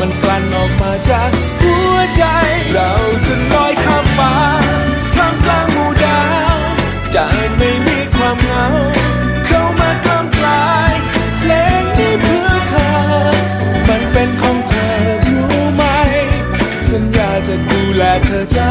มันกลั่นออกมาจากหัวใจ เราจะลอยข้ามฟ้าท่ามกลางหมู่ดาวจะไม่มีความเหงา เข้ามากล้ำกลายเพลงนี้เพื่อเธอ มันเป็นของเธอรู้ไหม สัญญาจะดูแลเธอจ้า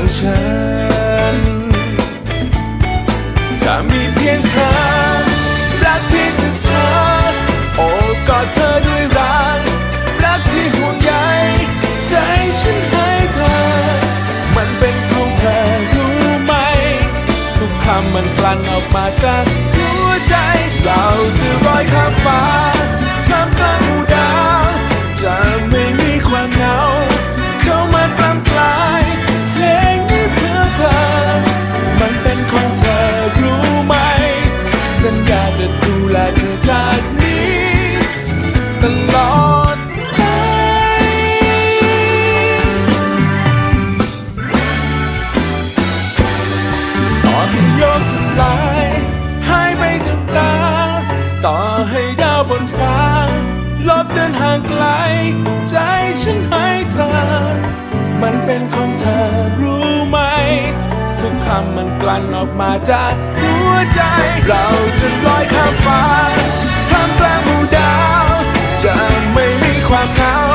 ของฉัน จะมีเพียงเธอ รักเพียงแต่เธอ โอบกอดเธอด้วยรัก รักที่ห่วงใยใจฉันให้เธอ มันเป็นของเธอรู้ไหม ทุกคำมันกลั่นออกมาจาก ต่อให้โยกสลายหายไปกับตา ต่อให้ดาวบนฟ้า ลบเดินห่างไกล ใจฉันให้เธอ มันเป็นของเธอรู้ไหม ทุกคำมันกลั่นออกมาจากหัวใจ เราจะลอยข้ามฟ้าท่ามกลางหมู่ดาว จะไม่มีความเหงา